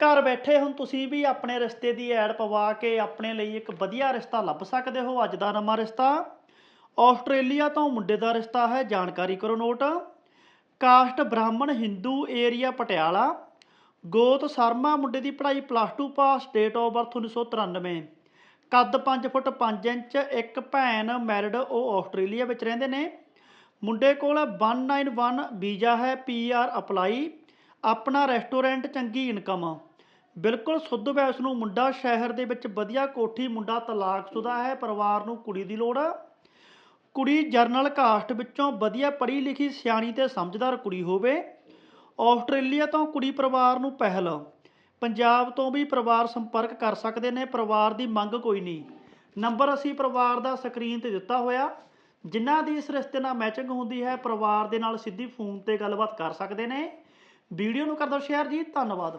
ਘਰ ਬੈਠੇ ਹੁਣ ਤੁਸੀਂ ਵੀ ਆਪਣੇ ਰਿਸ਼ਤੇ ਦੀ ਐਡ ਪਵਾ ਕੇ ਆਪਣੇ ਲਈ ਇੱਕ ਵਧੀਆ ਰਿਸ਼ਤਾ ਲੱਭ ਸਕਦੇ ਹੋ। ਅੱਜ ਦਾ ਨਵਾਂ ਰਿਸ਼ਤਾ ਆਸਟ੍ਰੇਲੀਆ ਤੋਂ ਮੁੰਡੇ ਦਾ ਰਿਸ਼ਤਾ ਹੈ, ਜਾਣਕਾਰੀ ਕਰੋ ਨੋਟ। ਕਾਸਟ ਬ੍ਰਾਹਮਣ ਹਿੰਦੂ ਏਰੀਆ ਪਟਿਆਲਾ। ਗੋਤ ਸ਼ਰਮਾ ਮੁੰਡੇ ਦੀ ਪੜ੍ਹਾਈ plus 2 pass, date of birth 1993 ਕੱਦ 5 ਫੁੱਟ 5 ਇੰਚ, ਇੱਕ ਭੈਣ ਮੈਰਿਡ, ਉਹ ਆਸਟ੍ਰੇਲੀਆ ਵਿੱਚ ਰਹਿੰਦੇ ਨੇ। ਮੁੰਡੇ ਕੋਲ 191 ਵੀਜ਼ਾ ਹੈ ਪੀਆਰ ਅਪਲਾਈ। ਆਪਣਾ ਰੈਸਟੋਰੈਂਟ ਚੰਗੀ ਇਨਕਮ ਬਿਲਕੁਲ ਸੁੱਧ ਵੈਸ ਨੂੰ ਮੁੰਡਾ ਸ਼ਹਿਰ ਦੇ ਵਿੱਚ ਵਧੀਆ ਕੋਠੀ ਮੁੰਡਾ ਤਲਾਕਸ਼ੁਦਾ ਹੈ, ਪਰਿਵਾਰ ਨੂੰ ਕੁੜੀ ਦੀ ਲੋੜ ਆ। ਕੁੜੀ ਜਰਨਲ ਕਾਸਟ ਵਿੱਚੋਂ ਵਧੀਆ ਪੜ੍ਹੀ ਲਿਖੀ ਸਿਆਣੀ ਤੇ ਸਮਝਦਾਰ ਕੁੜੀ ਹੋਵੇ। ਆਸਟ੍ਰੇਲੀਆ ਤੋਂ ਕੁੜੀ ਪਰਿਵਾਰ ਨੂੰ ਪਹਿਲ। ਪੰਜਾਬ ਤੋਂ ਵੀ ਪਰਿਵਾਰ ਸੰਪਰਕ ਕਰ ਸਕਦੇ ਨੇ, ਪਰਿਵਾਰ ਦੀ ਮੰਗ ਕੋਈ ਨਹੀਂ। ਨੰਬਰ ਅਸੀਂ ਪਰਿਵਾਰ ਦਾ ਸਕਰੀਨ ਤੇ ਦਿੱਤਾ ਹੋਇਆ। ਜਿਨ੍ਹਾਂ ਦੀ ਇਸ ਰਿਸ਼ਤੇ ਨਾਲ ਮੈਚਿੰਗ ਹੁੰਦੀ ਹੈ, ਪਰਿਵਾਰ ਦੇ ਨਾਲ ਸਿੱਧੀ ਫੋਨ ਤੇ ਗੱਲਬਾਤ ਕਰ ਸਕਦੇ ਨੇ। ਵੀਡੀਓ ਨੂੰ ਕਰ ਦਿਓ ਸ਼ੇਅਰ ਜੀ, ਧੰਨਵਾਦ।